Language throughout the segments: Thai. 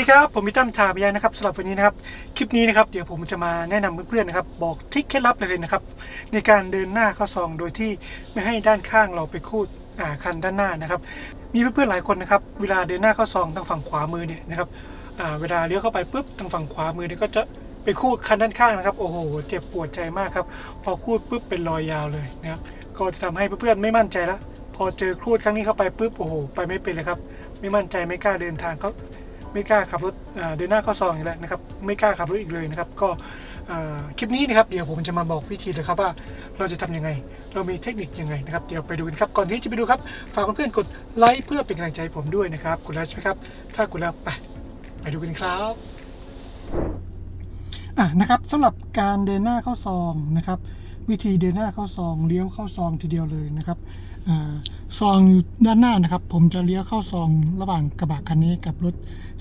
วัสดีครับ ผมพี่ตั้มชาพยานะครับสำหรับวันนี้นะครับ คลิปนี้นะครับ เดี๋ยวผมจะมาแนะนำเพื่อนๆนะครับ บอกทิคเคล็ดลับเลยนะครับ ในการเดินหน้าเข้าซองโดยที่ไม่ให้ด้านข้างเราไปคูดอ่าคันด้านหน้านะครับ มีเพื่อนๆหลายคนนะครับ เวลาเดินหน้าเข้าซองทางฝั่งขวามือเนี่ยนะครับอ่าเวลาเลี้ยวเข้าไปปุ๊บทางฝั่งขวามือเนี่ยก็จะไปคูดคันด้านข้างนะครับ โอ้โห เจ็บปวดใจมากครับ พอคูดปุ๊บเป็นรอยยาวเลยนะครับ ก็จะทำให้เพื่อนๆไม่มั่นใจละพอเจอครูดครั้งนี้เข้าไปปุ๊บโอ้โหไปไม่เป็นเลยครับ ไม่มั่นใจไม่กล้าเดินทางเขา ไม่กล้าขับรถเดินหน้าเข้าซองอีกแล้วนะครับไม่กล้าขับรถอีกเลยนะครับก็คลิปนี้นะครับเดี๋ยวผมจะมาบอกวิธีเลยครับว่าเราจะทำยังไง เรามีเทคนิคยังไงนะครับเดี๋ยวไปดูกันครับก่อนที่จะไปดูครับฝากเพื่อนๆกดไลค์เพื่อเป็นกำลังใจใผมด้วยนะครับกดไลค์ใช่ไหมครับถ้ากดแล้วไปไปดูกันครับอะนะครับสำหรับการเดินหน้าเข้าซองนะครับ วิธีเดินหน้าเข้าซองเลี้ยวเข้าซองทีเดียวเลยนะครับ ซองอยู่ด้านหน้านะครับ ผมจะเลี้ยวเข้าซองระหว่างกระบะคันนี้กับรถ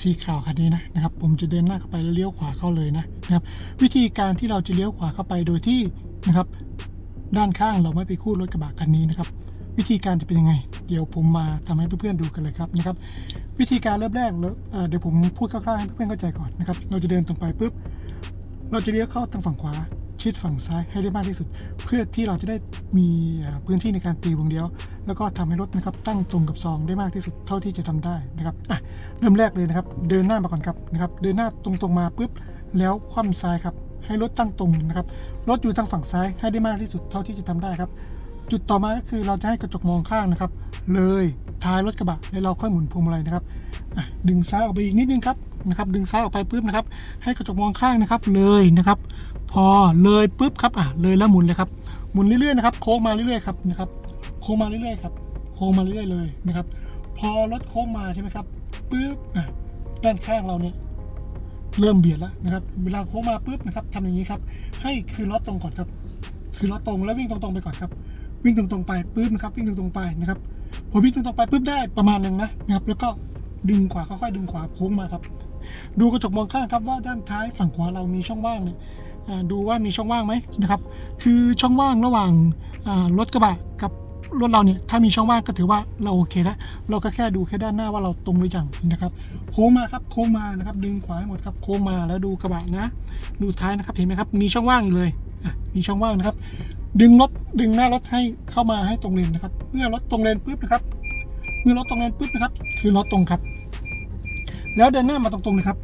สีขาวคันนี้นะนะครับ ผมจะเดินหน้าเข้าไปแล้วเลี้ยวขวาเข้าเลยนะนะครับ วิธีการที่เราจะเลี้ยวขวาเข้าไปโดยที่นะครับ ด้านข้างเราไม่ไปคู่รถกระบะคันนี้นะครับ วิธีการจะเป็นยังไง เดี๋ยวผมมาทำให้เพื่อนๆดูกันเลยครับนะครับ วิธีการเริ่มแรกเอ่อเดี๋ยวผมพูดคร่าวๆให้เพื่อนๆเข้าใจก่อนนะครับ เราจะเดินตรงไปปุ๊บเราจะเลี้ยวเข้าทางฝั่งขวา ชิดฝั่งซ้ายให้ได้มากที่สุด เพื่อที่เราจะได้มีพื้นที่ในการตีวงเลี้ยว แล้วก็ทำให้รถนะครับตั้งตรงกับซองได้มากที่สุดเท่าที่จะทำได้นะครับอะเริ่มแรกเลยนะครับ เดินหน้ามาก่อนครับนะครับ เดินหน้าตรงๆมาปุ๊บแล้วคว่ำซ้ายครับให้รถตั้งตรงนะครับรถอยู่ทางฝั่งซ้ายให้ได้มากที่สุดเท่าที่จะทำได้ครับ จุดต่อมาก็คือเราจะให้กระจกมองข้างนะครับ เลยท้ายรถกระบะแล้วเราค่อยหมุนพวงมาลัยนะครับดึงซ้ายออกไปอีกนิดนึงครับนะครับ ดึงซ้ายออกไปปุ๊บนะครับ ให้กระจกมองข้างนะครับเลยนะครับ พอเลยปุ๊บครับอะเลยแล้วหมุนเลยครับหมุนเรื่อยๆนะครับโค้งมาเรื่อยๆครับนะครับโค้งมาเรื่อยๆครับโค้งมาเรื่อยๆเลยนะครับ พอรถโค้งมาใช่ไหมครับปุ๊บอะด้านข้างเราเนี่ยเริ่มเบียดแล้วนะครับ เวลาโค้งมาปุ๊บนะครับทำอย่างนี้ครับ ให้คืนล้อตรงก่อนครับ คือล้อตรงแล้ววิ่งตรงๆไปก่อนครับ วิ่งตรงๆไปปุ๊บนะครับ วิ่งตรงๆไปนะครับพอวิ่งตรงๆไปปุ๊บได้ประมาณหนึ่งนะนะครับ แล้วก็ดึงขวาค่อยๆดึงขวาโค้งมาครับ ดูกระจกมองข้างครับว่าด้านท้ายฝั่งขวาเรามีช่องว่างเนี่ย ดูว่ามีช่องว่างไหมนะครับ คือช่องว่างระหว่างรถกระบะกับรถเราเนี่ยถ้ามีช่องว่างก็ถือว่าเราโอเคแล้วเราก็แค่ดูแค่ด้านหน้าว่าเราตรงหรือยังนะครับ โค้งมาครับโค้งมานะครับ ดึงขวาให้หมดครับโค้งมาแล้วดูกระบะนะ ดูท้ายนะครับเห็นไหมครับ มีช่องว่างเลยมีช่องว่างนะครับ ดึงรถดึงหน้ารถให้เข้ามาให้ตรงเลนนะครับ เมื่อรถตรงเลนปุ๊บนะครับ เมื่อรถตรงเลนปุ๊บนะครับ คือรถตรงครับ แล้วเดินหน้ามาตรงๆนะครับ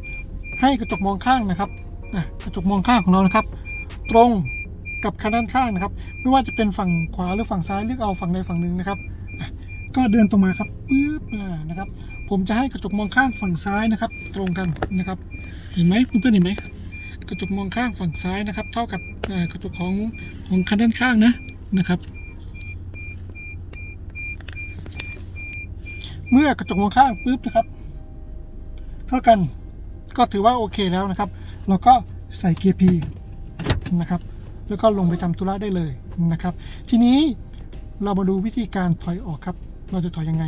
ให้กระจกมองข้างนะครับ อะกระจกมองข้างของเรานะครับ ตรงกับคันด้านข้างนะครับ ไม่ว่าจะเป็นฝั่งขวาหรือฝั่งซ้ายเลือกเอาฝั่งใดฝั่งหนึ่งนะครับก็เดินตรงมาครับปุ๊บนะครับ ผมจะให้กระจกมองข้างฝั่งซ้ายนะครับ ตรงกันนะครับ เห็นไหมเพื่อนๆเห็นไหมครับกระจกมองข้างฝั่งซ้ายนะครับ เท่ากับกระจกของของคันด้านข้างนะนะครับ เมื่อกระจกมองข้างปุ๊บนะครับ เท่ากันก็ถือว่าโอเคแล้วนะครับ เราก็ใส่เกียร์ P นะครับแล้วก็ลงไปทำธุระได้เลยนะครับ ทีนี้เรามาดูวิธีการถอยออกครับ เราจะถอยยังไง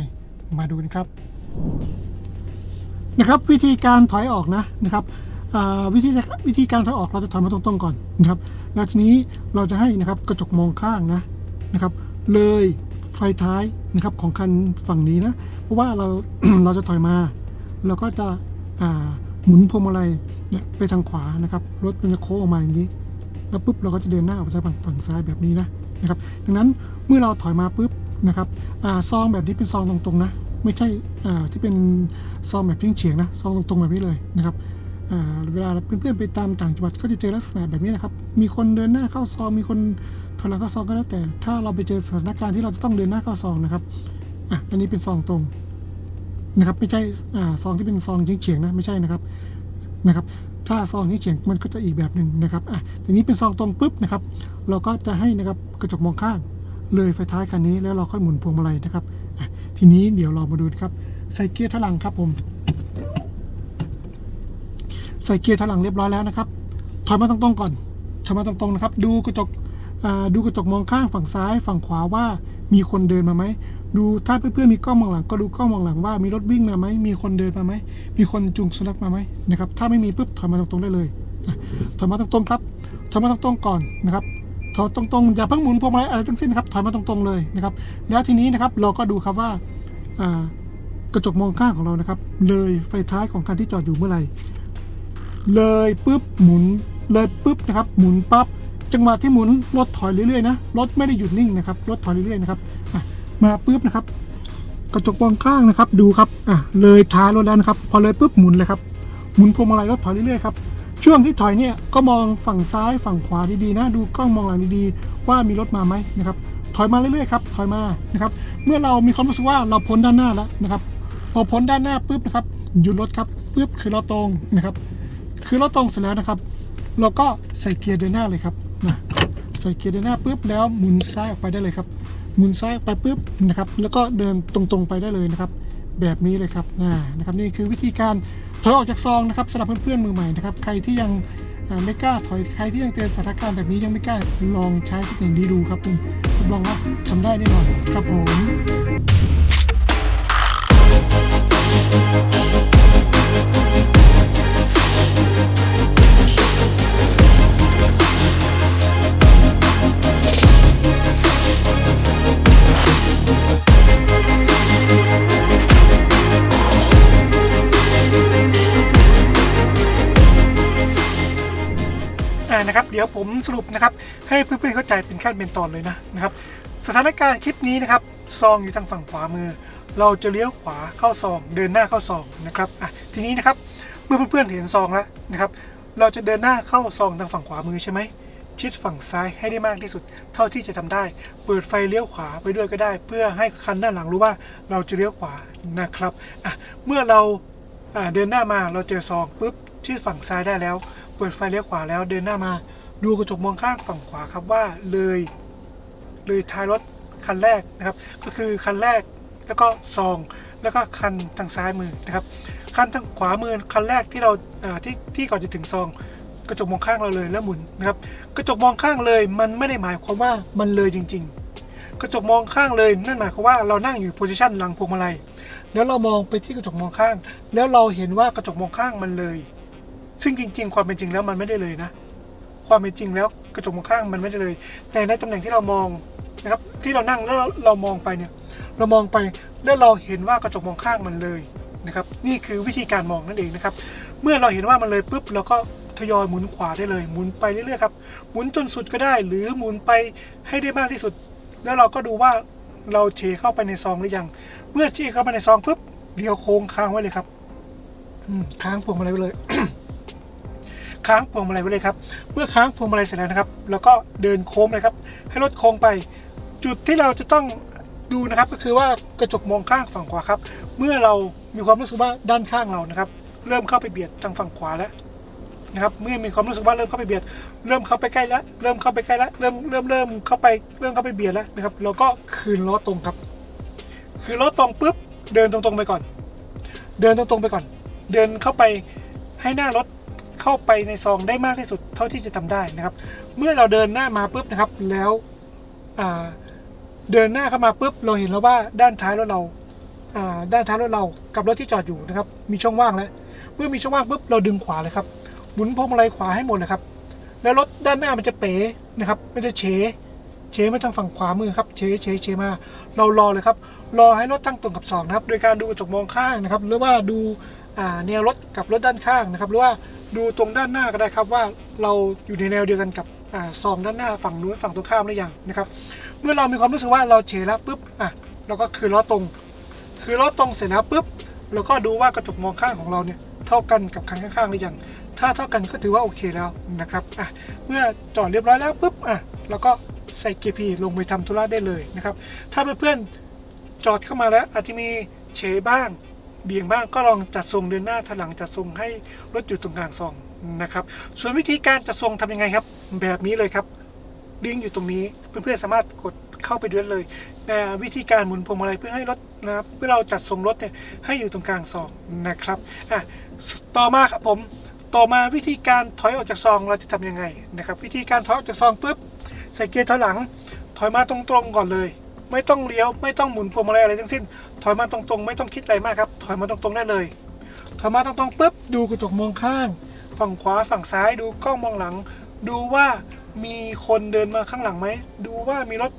มาดูกันครับนะครับ วิธีการถอยออกนะนะครับวิธีวิธีการถอยออกเราจะถอยมาตรงๆก่อนนะครับ แล้วทีนี้เราจะให้นะครับกระจกมองข้างนะนะครับ เลยไฟท้ายนะครับของคันฝั่งนี้นะเพราะว่าเราเราจะถอยมา เราก็จะ หมุนพวงมาลัยไปทางขวานะครับ รถมันจะโค้งออกมาอย่างนี้ แล้วปุ๊บเราก็จะเดินหน้าออกไปทางฝั่งซ้ายแบบนี้นะนะครับ ดังนั้นเมื่อเราถอยมาปุ๊บนะครับอซองแบบนี้เป็นซองตรงๆนะ ไม่ใช่ที่เป็นซองแบบเฉียงๆนะ ซองตรงๆแบบนี้เลยนะครับเวลาเพื่อนๆไปตามต่างจังหวัดก็จะเจอลักษณะแบบนี้นะครับ มีคนเดินหน้าเข้าซอง มีคนถอยหลังเข้าซองก็แล้วแต่ ถ้าเราไปเจอสถานการณ์ที่เราจะต้องเดินหน้าเข้าซองนะครับ อะ อันนี้เป็นซองตรง นะครับ ไม่ใช่อ่าซองที่เป็นซองเฉียงๆนะไม่ใช่นะครับนะครับถ้าซองเฉียงมันก็จะอีกแบบหนึ่งนะครับอะทีนี้เป็นซองตรงปุ๊บนะครับ เราก็จะให้นะครับกระจกมองข้าง เลยไฟท้ายคันนี้แล้วเราค่อยหมุนพวงมาลัยนะครับทีนี้เดี๋ยวเรามาดูครับใส่เกียร์ถลังครับผมใส่เกียร์ถลังเรียบร้อยแล้วนะครับถอยมาตรงๆก่อนถอยมาตรงๆนะครับ ดูกระจก ดูกระจกมองข้างฝั่งซ้ายฝั่งขวาว่ามีคนเดินมาไหม ดูถ้าเพื่อนๆมีกล้องมองหลัง ก็ดูกล้องมองหลังว่ามีรถวิ่งมาไหม มีคนเดินมาไหม มีคนจูงสุนัขมาไหมนะครับ ถ้าไม่มีปุ๊บถอยมาตรงๆได้เลยถอยมาตรงๆครับ ถอยมาตรงๆก่อนนะครับถอยตรงๆอย่าเพิ่งหมุนพวงมาลัยอะไรทั้งสิ้นครับ ถอยมาตรงๆเลยนะครับ แล้วทีนี้นะครับเราก็ดูครับว่าอ่ากระจกมองข้างของเรานะครับ เลยไฟท้ายของคันที่จอดอยู่เมื่อไหร่ เลยปุ๊บหมุนเลยปุ๊บนะครับ หมุนปั๊บ จังหวะที่หมุนรถถอยเรื่อยๆนะรถไม่ได้หยุดนิ่งนะครับรถถอยเรื่อยๆนะครับมาปุ๊บนะครับกระจกมองข้างนะครับ ดูครับอะเลยท้ายรถแล้วนะครับ พอเลยปุ๊บหมุนเลยครับหมุนพวงมาลัยรถถอยเรื่อยๆครับช่วงที่ถอยเนี่ยก็มองฝั่งซ้ายฝั่งขวาดีๆนะ ดูกล้องมองหลังดีๆ ว่ามีรถมาไหมนะครับถอยมาเรื่อยๆครับถอยมานะครับ เมื่อเรามีความรู้สึกว่าเราพ้นด้านหน้าแล้วนะครับ พอพ้นด้านหน้าปุ๊บนะครับหยุดรถครับปุ๊บคือเราตรงนะครับ คือเราตรงเสร็จแล้วนะครับ เราก็ใส่เกียร์เดินหน้าเลยครับ นะใส่เกียร์เดินหน้าปุ๊บแล้วหมุนซ้ายออกไปได้เลยครับ หมุนซ้ายไปปุ๊บนะครับ แล้วก็เดินตรงๆไปได้เลยนะครับ แบบนี้เลยครับนะนะครับนี่คือวิธีการถอยออกจากซองนะครับสำหรับเพื่อนๆมือใหม่นะครับใครที่ยังไม่กล้าถอยใครที่ยังเจอสถานการณ์แบบนี้ยังไม่กล้าลองใช้เทคนิคนี้ดูครับผมรับรองว่าทำได้แน่นอนครับผม อ่านะครับเดี๋ยวผมสรุปนะครับให้เพื่อนๆเข้าใจเป็นขั้นเป็นตอนเลยนะนะครับสถานการณ์คลิปนี้นะครับซองอยู่ทางฝั่งขวามือ เราจะเลี้ยวขวาเข้าซอง เดินหน้าเข้าซองนะครับอะทีนี้นะครับเมื่อเพื่อนๆเห็นซองแล้วนะครับเราจะเดินหน้าเข้าซองทางฝั่งขวามือใช่ไหมชิดฝั่งซ้ายให้ได้มากที่สุด เท่าที่จะทำได้ เปิดไฟเลี้ยวขวาไปด้วยก็ได้ เพื่อให้คันด้านหลังรู้ว่าเราจะเลี้ยวขวานะครับอะเมื่อเราเดินหน้ามาเราเจอซองปุ๊บที่ฝั่งซ้ายได้แล้ว ปิดไฟเลี้ยวขวาแล้วเดินหน้ามา ดูกระจกมองข้างฝั่งขวาครับว่าเลย เลยท้ายรถคันแรกนะครับ ก็คือคันแรกแล้วก็ซอง แล้วก็คันทางซ้ายมือนะครับ คันทางขวามือคันแรกที่เราอ่าที่ที่ก่อนจะถึงซอง กระจกมองข้างเราเลยแล้วหมุนนะครับ กระจกมองข้างเลยมันไม่ได้หมายความว่ามันเลยจริง ๆ กระจกมองข้างเลยนั่นหมายความว่าเรานั่งอยู่โพซิชันหลังพวงมาลัยแล้วเรามองไปที่กระจกมองข้าง แล้วเราเห็นว่ากระจกมองข้างมันเลย ซึ่งจริง ๆ ความเป็นจริงแล้วมันไม่ได้เลยนะ ความเป็นจริงแล้วกระจกมองข้างมันไม่ได้เลย แต่ในตำแหน่งที่เรามองนะครับที่เรานั่งแล้วเราเรามองไปเนี่ยเรามองไปแล้วเราเห็นว่ากระจกมองข้างมันเลยนะครับนี่คือวิธีการมองนั่นเองนะครับ เมื่อเราเห็นว่ามันเลยปุ๊บเราก็ทยอยหมุนขวาได้เลยหมุนไปเรื่อยๆครับหมุนจนสุดก็ได้ หรือหมุนไปให้ได้มากที่สุด แล้วเราก็ดูว่าเราเฉเข้าไปในซองหรือยัง เมื่อเฉเข้าไปในซองปุ๊บเลี้ยวโค้งค้างไว้เลยครับค้างพวงมาลัยไว้เลย ค้างพวงมาลัยไว้เลยครับ เมื่อค้างพวงมาลัยเสร็จแล้วนะครับ แล้วก็เดินโค้งเลยครับ ให้รถโค้งไป จุดที่เราจะต้องดูนะครับ ก็คือว่ากระจกมองข้างฝั่งขวาครับ เมื่อเรามีความรู้สึกว่าด้านข้างเรานะครับ เริ่มเข้าไปเบียดทางฝั่งขวาแล้วนะครับ เมื่อมีความรู้สึกว่าเริ่มเข้าไปเบียด เริ่มเข้าไปใกล้แล้ว เริ่มเข้าไปใกล้แล้ว เริ่มเริ่มเริ่มเข้าไป เริ่มเข้าไปเบียดแล้วนะครับเราก็คืนล้อตรงครับ คือล้อตรงปุ๊บ เดินตรงๆไปก่อน เดินตรงๆไปก่อน เดินเข้าไปให้หน้ารถ เข้าไปในซองได้มากที่สุดเท่าที่จะทำได้นะครับ เมื่อเราเดินหน้ามาปุ๊บนะครับ แล้วเดินหน้าเข้ามาปุ๊บเราเห็นแล้วว่าด้านท้ายรถเราด้านท้ายรถเรากับรถที่จอดอยู่นะครับ มีช่องว่างแล้ว เมื่อมีช่องว่างปุ๊บเราดึงขวาเลยครับ หมุนพวงมาลัยขวาให้หมดเลยครับ แล้วรถด้านหน้ามันจะเป๋นะครับ มันจะเฉเฉมาทางฝั่งขวามือครับเฉเฉเฉมา เรารอเลยครับ รอให้รถตั้งตรงกับสองนะครับ โดยการดูกระจกมองข้างนะครับ หรือว่าดูแนวรถกับรถด้านข้างนะครับ หรือว่า ดูตรงด้านหน้าก็ได้ครับว่าเราอยู่ในแนวเดียวกันกับอซองด้านหน้าฝั่งนู้นฝั่งตรงข้ามหรือยังนะครับ เมื่อเรามีความรู้สึกว่าเราเฉแล้วปุ๊บอะเราก็คือล้อตรง คือล้อตรงเสร็จแล้วปุ๊บเราก็ดูว่ากระจกมองข้างของเราเนี่ยเท่ากันกับคันข้างๆหรือยังถ้าเท่ากันก็ถือว่าโอเคแล้วนะครับอะเมื่อจอดเรียบร้อยแล้วปุ๊บอะเราก็ใส่เกียร์พีลงไปทำธุระได้เลยนะครับ ถ้าเพื่อนๆจอดเข้ามาแล้วอาจจะมีเฉบ้าง เบี่ยงบ้างก็ลองจัดทรงเดินหน้าถอยหลังจัดทรงให้รถอยู่ตรงกลางซองนะครับส่วนวิธีการจัดทรงทำยังไงครับ แบบนี้เลยครับลิงก์อยู่ตรงนี้เพื่อนๆสามารถกดเข้าไปดูได้เลยนะวิธีการหมุนพวงมาลัยเพื่อให้รถนะครับเพื่อเราจัดทรงรถเนี่ยให้อยู่ตรงกลางซองนะครับอะต่อมาครับผมต่อมาวิธีการถอยออกจากซองเราจะทำยังไงนะครับ วิธีการถอยออกจากซองปุ๊บใส่เกียร์ถอยหลัง ถอยมาตรงๆก่อนเลย ไม่ต้องเลี้ยวไม่ต้องหมุนพวงมาลัยอะไรทั้งสิ้น ถอยมาตรงๆ ไม่ต้องคิดอะไรมากครับ ถอยมาตรงๆได้เลย ถอยมาตรงๆปุ๊บดูกระจกมองข้าง ฝั่งขวาฝั่งซ้ายดูกล้องมองหลัง ดูว่ามีคนเดินมาข้างหลังไหมดูว่ามีรถ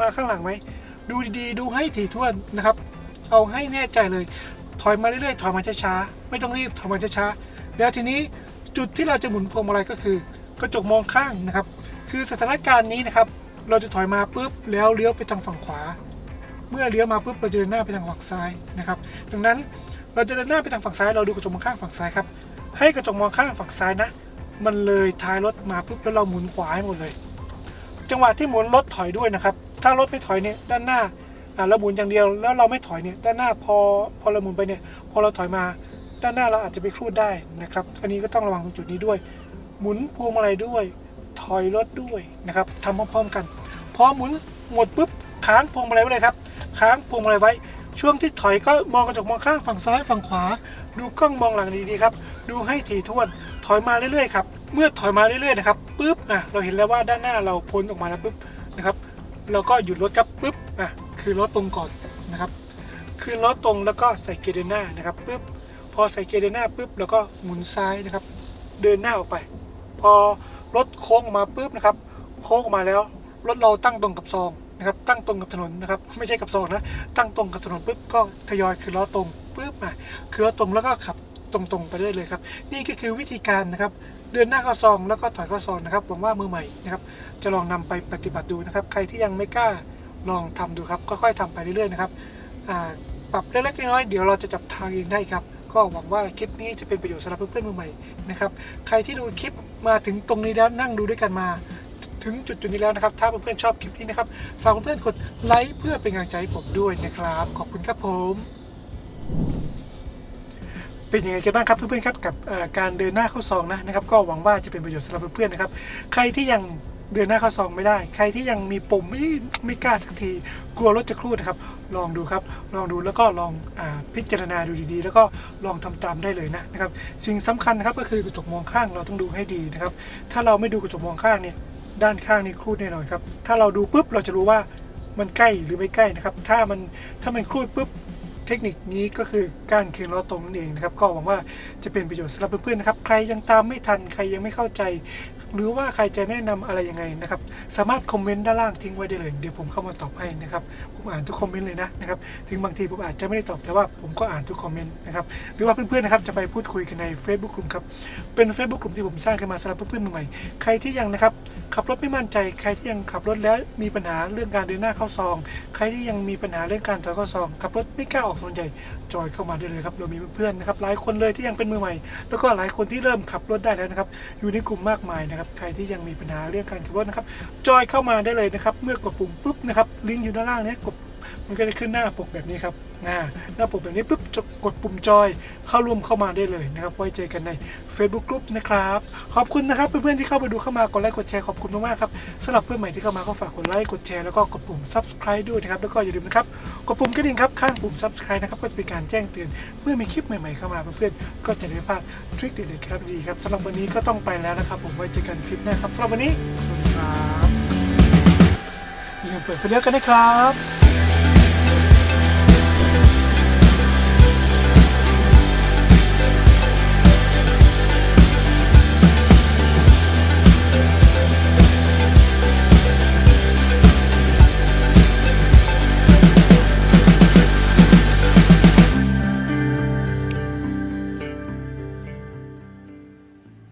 มาข้างหลังไหมดูดีๆ ดูให้ถี่ถ้วนนะครับ เอาให้แน่ใจเลย ถอยมาเรื่อยๆถอยมาช้าๆไม่ต้องรีบถอยมาช้าๆแล้วทีนี้จุดที่เราจะหมุนพวงมาลัยก็คือ กระจกมองข้างนะครับ คือสถานการณ์นี้นะครับ เราจะถอยมาปุ๊บแล้วเลี้ยวไปทางฝั่งขวา เมื่อเลี้ยวมาปุ๊บเราจะเดินหน้าไปทางฝั่งซ้ายนะครับ ดังนั้นเราจะเดินหน้าไปทางฝั่งซ้ายเราดูกระจกมองข้างฝั่งซ้ายครับ ให้กระจกมองข้างฝั่งซ้ายนะ มันเลยท้ายรถมาปุ๊บแล้วเราหมุนขวาให้หมดเลย จังหวะที่หมุนรถถอยด้วยนะครับ ถ้ารถไม่ถอยเนี่ยด้านหน้าเราหมุนอย่างเดียวแล้วเราไม่ถอยเนี่ยด้านหน้าพอพอเราหมุนไปเนี่ยพอเราถอยมาด้านหน้าเราอาจจะไปครูดได้นะครับ อันนี้ก็ต้องระวังตรงจุดนี้ด้วย หมุนพวงมาลัยด้วย ถอยรถด้วยนะครับทำพร้อมๆกัน อหมุนหมดปุ๊บค้างพวงมาลัยไว้เลยครับ ค้างพวงมาลัยไว้ ช่วงที่ถอยก็มองกระจกมองข้างฝั่งซ้ายฝั่งขวา ดูกล้องมองหลังดีๆครับ ดูให้ถี่ถ้วน ถอยมาเรื่อยๆครับ เมื่อถอยมาเรื่อยๆนะครับปุ๊บอะเราเห็นแล้วว่าด้านหน้าเราพ้นออกมาแล้วปุ๊บนะครับ เราก็หยุดรถครับปุ๊บอะคือรถตรงก่อนนะครับคือรถตรงแล้วก็ใส่เกียร์เดินหน้านะครับปุ๊บพอใส่เกียร์เดินหน้าปุ๊บแล้วก็หมุนซ้ายนะครับ เดินหน้าออกไป พอรถโค้งออกมาปุ๊บนะครับ โค้งออกมาแล้ว รถเราตั้งตรงกับซองนะครับตั้งตรงกับถนนนะครับไม่ใช่กับซองนะตั้งตรงกับถนนปุ๊บก็ทยอยคือล้อตรงปุ๊บอะคือล้อตรงแล้วก็ขับตรงๆไปได้เลยครับ นี่ก็คือวิธีการนะครับเดินหน้าเข้าซองแล้วก็ถอยเข้าซองนะครับหวังว่ามือใหม่นะครับจะลองนำไปปฏิบัติดูนะครับ ใครที่ยังไม่กล้าลองทำดูครับค่อยๆทำไปเรื่อยๆนะครับปรับเล็กๆน้อยๆเดี๋ยวเราจะจับทางเองได้ครับ ก็หวังว่าคลิปนี้จะเป็นประโยชน์สำหรับเพื่อนๆมือใหม่นะครับ ใครที่ดูคลิปมาถึงตรงนี้แล้วนั่งดูด้วยกันมา ถึงจุดจุดนี้แล้วนะครับ ถ้าเพื่อนๆชอบคลิปนี้นะครับ ฝากเพื่อนๆกดไลค์เพื่อเป็นกำลังใจให้ผมด้วยนะครับ ขอบคุณครับผมเป็นยังไงกันบ้างครับเพื่อนๆครับกับการเดินหน้าเข้าซองนะนะครับ ก็หวังว่าจะเป็นประโยชน์สำหรับเพื่อนๆนะครับใครที่ยังเดินหน้าเข้าซองไม่ได้ ใครที่ยังมีปุ่มไม่ไม่กล้าสักทีกลัวรถจะครูดนะครับ ลองดูครับ ลองดูแล้วก็ลองอพิจารณาดูดีๆ แล้วก็ลองทำตามได้เลยนะนะครับ สิ่งสำคัญนะครับก็คือกระจกมองข้างเราต้องดูให้ดีนะครับ ถ้าเราไม่ดูกระจกมองข้างเนี่ย ด้านข้างนี้ครูดแน่นอนครับ ถ้าเราดูปุ๊บเราจะรู้ว่ามันใกล้หรือไม่ใกล้นะครับ ถ้ามันถ้ามันครูดปุ๊บเทคนิคนี้ก็คือการคืนล้อตรงนั่นเองนะครับ ก็หวังว่าจะเป็นประโยชน์สำหรับเพื่อนๆนะครับ ใครยังตามไม่ทัน ใครยังไม่เข้าใจ หรือว่าใครจะแนะนำอะไรยังไงนะครับ สามารถคอมเมนต์ด้านล่างทิ้งไว้ได้เลย เดี๋ยวผมเข้ามาตอบให้นะครับ ผมอ่านทุกคอมเมนต์เลยนะนะครับ ถึงบางทีผมอาจจะไม่ได้ตอบแต่ว่าผมก็อ่านทุกคอมเมนต์นะครับ หรือว่าเพื่อนๆนะครับจะไปพูดคุยกันใน Facebook กลุ่มครับ เป็น Facebook กลุ่มที่ผมสร้างขึ้นมาสำหรับเพื่อนๆมือใหม่ใครที่ยังนะครับขับรถไม่มั่นใจ ใครที่ยังขับรถแล้วมีปัญหาเรื่องการเดินหน้าเข้าซอง ใครที่ยังมีปัญหาเรื่องการถอยเข้าซอง ขับรถไม่กล้าออกถนนใหญ่จอยเข้ามาได้เลยครับ เรามีเพื่อนๆนะครับหลายคนเลยที่ยังเป็นมือใหม่ แล้วก็หลายคนที่เริ่มขับรถได้แล้วนะครับ อยู่ในกลุ่มมากมายนะครับใครที่ยังมีปัญหาเรื่องการขับรถนะครับจอยเข้ามาได้เลยนะครับ เมื่อกดปุ่มปุ๊บนะครับลิงก์อยู่ด้านล่างนี้กด มันก็จะขึ้นหน้าปกแบบนี้ครับอ่าหน้าปกแบบนี้ปุ๊บจะกดปุ่มจอยเข้าร่วมเข้ามาได้เลยนะครับ ไว้เจอกันใน Facebook Group นะครับ ขอบคุณนะครับเพื่อนๆที่เข้ามาดูเข้ามากดไลค์กดแชร์ขอบคุณมากๆครับสำหรับเพื่อนใหม่ที่เข้ามาก็ฝากกดไลค์กดแชร์แล้วก็กดปุ่ม subscribe ด้วยนะครับแล้วก็อย่าลืมนะครับกดปุ่มกระดิ่งครับข้างปุ่ม subscribe นะครับก็จะเป็นการแจ้งเตือนเมื่อมีคลิปใหม่ๆเข้ามาเพื่อนๆก็จะได้ไม่พลาดทริคเด็ดๆครับดีครับสำหรับวันนี้ก็ต้องไปแล้วนะครับ ผมไว้เจอกันคลิปหน้าครับสำหรับวันนี้สวัสดีครับอย่าลืมเปิดไฟเลี้ยวกันนะครับ